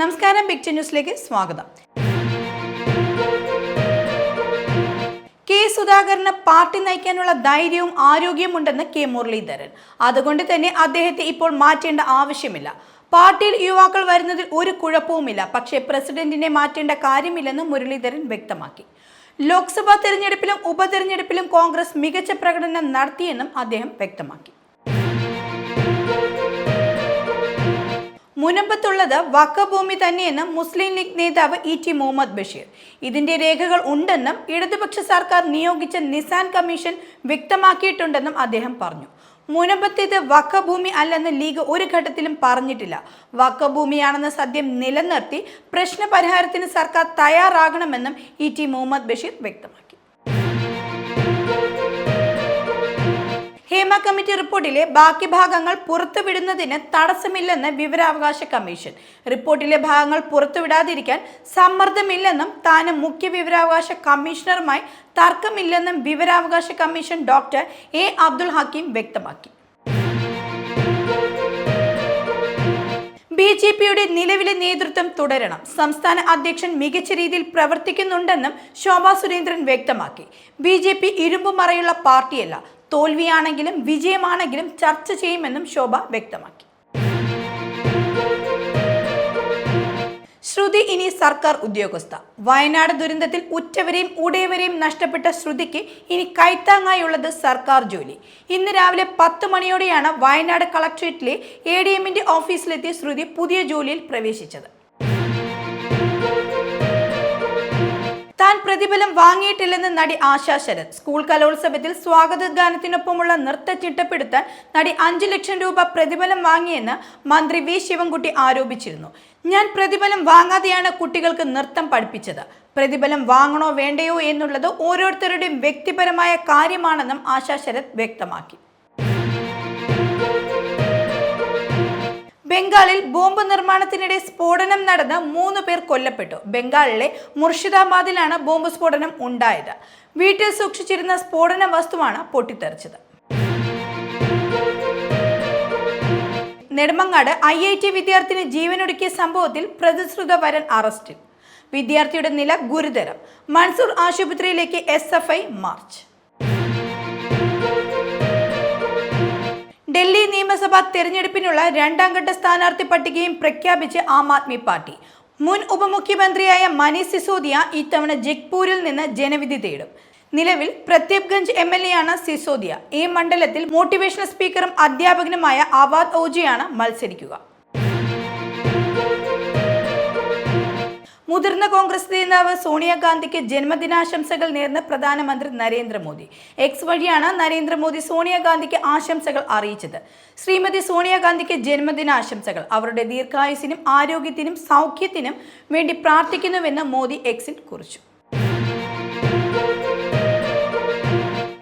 നമസ്കാരം ബിഗ് ന്യൂസിലേക്ക് സ്വാഗതം. കെ സുധാകരന് പാർട്ടി നയിക്കാനുള്ള ധൈര്യവും ആരോഗ്യവും ഉണ്ടെന്ന് കെ മുരളീധരൻ. അതുകൊണ്ട് തന്നെ അദ്ദേഹത്തെ ഇപ്പോൾ മാറ്റേണ്ട ആവശ്യമില്ല. പാർട്ടിയിൽ യുവാക്കൾ വരുന്നതിൽ ഒരു കുഴപ്പവുമില്ല. പക്ഷേ പ്രസിഡന്റിനെ മാറ്റേണ്ട കാര്യമില്ലെന്ന് മുരളീധരൻ വ്യക്തമാക്കി. ലോക്സഭാ തെരഞ്ഞെടുപ്പിലും ഉപതെരഞ്ഞെടുപ്പിലും കോൺഗ്രസ് മികച്ച പ്രകടനം നടത്തിയെന്നും അദ്ദേഹം വ്യക്തമാക്കി. മുനമ്പത്തുള്ളത് വക്കഭൂമി തന്നെയെന്നും മുസ്ലിം ലീഗ് നേതാവ് ഇ ടി മുഹമ്മദ് ബഷീർ. ഇതിന്റെ രേഖകൾ ഉണ്ടെന്നും ഇടതുപക്ഷ സർക്കാർ നിയോഗിച്ച നിസാൻ കമ്മീഷൻ വ്യക്തമാക്കിയിട്ടുണ്ടെന്നും അദ്ദേഹം പറഞ്ഞു. മുനമ്പത്തേത് വക്കഭൂമി അല്ലെന്ന് ലീഗ് ഒരു ഘട്ടത്തിലും പറഞ്ഞിട്ടില്ല. വക്കഭൂമിയാണെന്ന സത്യം നിലനിർത്തി പ്രശ്നപരിഹാരത്തിന് സർക്കാർ തയ്യാറാകണമെന്നും ഇ ടി മുഹമ്മദ് ബഷീർ വ്യക്തമാക്കി. കമ്മിറ്റി റിപ്പോർട്ടിലെ ബാക്കി ഭാഗങ്ങൾ പുറത്തുവിടുന്നതിന് തടസ്സമില്ലെന്ന് വിവരാവകാശ കമ്മീഷൻ. റിപ്പോർട്ടിലെ ഭാഗങ്ങൾ പുറത്തുവിടാതിരിക്കാൻ സമ്മർദ്ദമില്ലെന്നും താനും മുഖ്യ വിവരാവകാശ കമ്മീഷണറുമായി തർക്കമില്ലെന്നും വിവരാവകാശ commission doctor A Abdul Hakeem വ്യക്തമാക്കി. ബി ജെ പിയുടെ നിലവിലെ നേതൃത്വം തുടരണം. സംസ്ഥാന അധ്യക്ഷൻ മികച്ച രീതിയിൽ പ്രവർത്തിക്കുന്നുണ്ടെന്നും ശോഭാ സുരേന്ദ്രൻ വ്യക്തമാക്കി. ബി ജെ പി ഇരുമ്പുമറയുള്ള പാർട്ടിയല്ല. തോൽവിയാണെങ്കിലും വിജയമാണെങ്കിലും ചർച്ച ചെയ്യുമെന്നും ശോഭ വ്യക്തമാക്കി. സർക്കാർ ഉദ്യോഗസ്ഥ. വയനാട് ദുരന്തത്തിൽ ഉറ്റവരെയും ഉടയവരെയും നഷ്ടപ്പെട്ട ശ്രുതിക്ക് ഇനി കൈത്താങ്ങായുള്ളത് സർക്കാർ ജോലി. ഇന്ന് രാവിലെ പത്ത് മണിയോടെയാണ് വയനാട് കളക്ട്രേറ്റിലെ എ ഡി എമ്മിന്റെ ഓഫീസിലെത്തിയ ശ്രുതി പുതിയ ജോലിയിൽ പ്രവേശിച്ചത്. പ്രതിഫലം വാങ്ങിയിട്ടില്ലെന്ന് നടി ആശാ ശരത്. സ്കൂൾ കലോത്സവത്തിൽ സ്വാഗത ഗാനത്തിനൊപ്പമുള്ള നൃത്ത ചിട്ടപ്പെടുത്താൻ നടി അഞ്ചു ലക്ഷം രൂപ പ്രതിഫലം വാങ്ങിയെന്ന് മന്ത്രി വി ശിവൻകുട്ടി ആരോപിച്ചിരുന്നു. ഞാൻ പ്രതിഫലം വാങ്ങാതെയാണ് കുട്ടികൾക്ക് നൃത്തം പഠിപ്പിച്ചത്. പ്രതിഫലം വാങ്ങണോ വേണ്ടയോ എന്നുള്ളത് ഓരോരുത്തരുടെയും വ്യക്തിപരമായ കാര്യമാണെന്നും ആശാ ശരത് വ്യക്തമാക്കി. ബംഗാളിൽ ബോംബ് നിർമ്മാണത്തിനിടെ സ്ഫോടനം നടന്ന് മൂന്ന് പേർ കൊല്ലപ്പെട്ടു. ബംഗാളിലെ മുർഷിദാബാദിലാണ് ബോംബ് സ്ഫോടനം ഉണ്ടായത്. വീട്ടിൽ സൂക്ഷിച്ചിരുന്ന സ്ഫോടന വസ്തുവാണ് പൊട്ടിത്തെറിച്ചത്. നെടുമങ്ങാട് ഐ ഐ ടി വിദ്യാർത്ഥിനി ജീവനൊടുക്കിയ സംഭവത്തിൽ പ്രതിശ്രുത വരൻ അറസ്റ്റിൽ. വിദ്യാർത്ഥിയുടെ നില ഗുരുതരം. മൻസൂർ ആശുപത്രിയിലേക്ക് എസ് എഫ് ഐ മാർച്ച്. നിയമസഭാ തെരഞ്ഞെടുപ്പിനുള്ള രണ്ടാം ഘട്ട സ്ഥാനാർത്ഥി പട്ടികയും പ്രഖ്യാപിച്ച് ആം ആദ്മി പാർട്ടി. മുൻ ഉപമുഖ്യമന്ത്രിയായ മനീഷ് സിസോദിയ ഇത്തവണ ജഗ്പൂരിൽ നിന്ന് ജനവിധി തേടും. നിലവിൽ പ്രത്യേപ്ഗഞ്ച് എം എൽ എ ആണ് സിസോദിയ. ഈ മണ്ഡലത്തിൽ മോട്ടിവേഷണൽ സ്പീക്കറും അധ്യാപകനുമായ ആവാദ് ഓജിയാണ് മത്സരിക്കുക. മുതിർന്ന കോൺഗ്രസ് നേതാവ് സോണിയാഗാന്ധിക്ക് ജന്മദിനാശംസകൾ നേർന്ന പ്രധാനമന്ത്രി നരേന്ദ്രമോദി. എക്സ് വഴിയാണ് നരേന്ദ്രമോദി സോണിയാഗാന്ധിക്ക് ആശംസകൾ അറിയിച്ചത്. ശ്രീമതി സോണിയാഗാന്ധിക്ക് ജന്മദിനാശംസകൾ. അവരുടെ ദീർഘായുസിനും ആരോഗ്യത്തിനും സൗഖ്യത്തിനും വേണ്ടി പ്രാർത്ഥിക്കുന്നുവെന്ന് മോദി എക്സിൽ കുറിച്ചു.